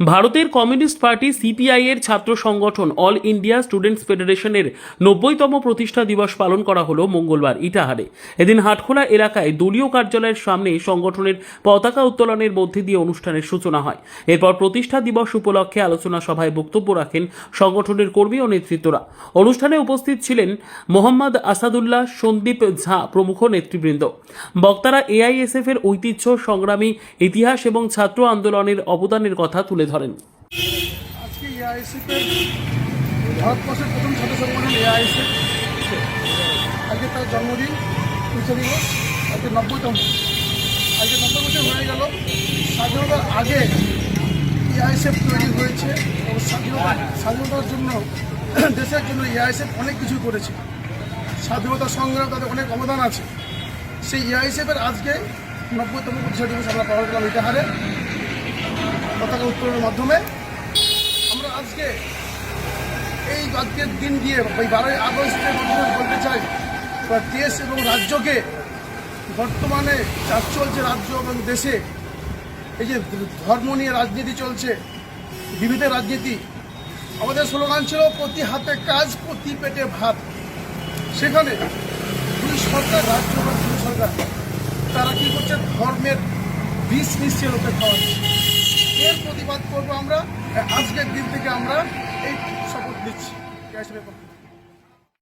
ভারতের communist party CPI এর ছাত্র সংগঠন অল ইন্ডিয়া স্টুডেন্টস ফেডারেশনের নব্বইতম প্রতিষ্ঠা দিবস পালন করা হলো মঙ্গলবার ইটাহারে। এদিন হাটখোলা এলাকায় দলীয় কার্যালয়ের সামনে সংগঠনের পতাকা উত্তোলনের মধ্যে দিয়ে অনুষ্ঠানের সূচনা হয়। এরপর প্রতিষ্ঠা দিবস উপলক্ষে আলোচনা সভায় বক্তব্য রাখেন সংগঠনের কর্মী ও নেতৃত্বরা। অনুষ্ঠানে উপস্থিত ছিলেন মোহাম্মদ আসাদুল্লাহ, সন্দীপ ঝা প্রমুখ নেতৃবৃন্দ। বক্তারা এআইএসএফ এর ঐতিহ্য, সংগ্রামী ইতিহাস এবং ছাত্র আন্দোলনের অবদানের কথা তুলে ধরেন। আজকে এআইএসএফের ভারতবর্ষের প্রথম ছাত্র সংগঠন এআইএসএফ আজকে তার জন্মদিন পূজা দিবস, আজকে নব্বইতম। আজকে নব্বই বছর হয়ে গেল। স্বাধীনতার আগে এআইএসএফ তৈরি হয়েছে এবং স্বাধীনতা, স্বাধীনতার জন্য, দেশের জন্য এআইএসএফ অনেক কিছু করেছে। স্বাধীনতা সংগ্রাম তাদের অনেক অবদান আছে। সেই এআইএসএফের আজকে নব্বইতম প্রতিষ্ঠা দিবস আমরা পালন করলাম ইটাহারে পতাকা উত্তোলনের মাধ্যমে আমরা আজকে এই আজকের দিন দিয়ে ওই বারোই আগস্টের বলতে চাই দেশ এবং রাজ্যকে বর্তমানে যা চলছে রাজ্য এবং দেশে। এই যে ধর্ম নিয়ে রাজনীতি চলছে, বিবিধ রাজনীতি। আমাদের স্লোগান ছিল, প্রতি হাতে কাজ, প্রতি পেটে ভাত। সেখানে দুই সরকার, রাজ্য এবং সরকার, তারা কি করছে? ধর্মের বিষ মিশিয়ে লোকে খাওয়াচ্ছে এর প্রতিবাদ করব আমরা। আজকের দিন থেকে আমরা এই শপথ পক্ষে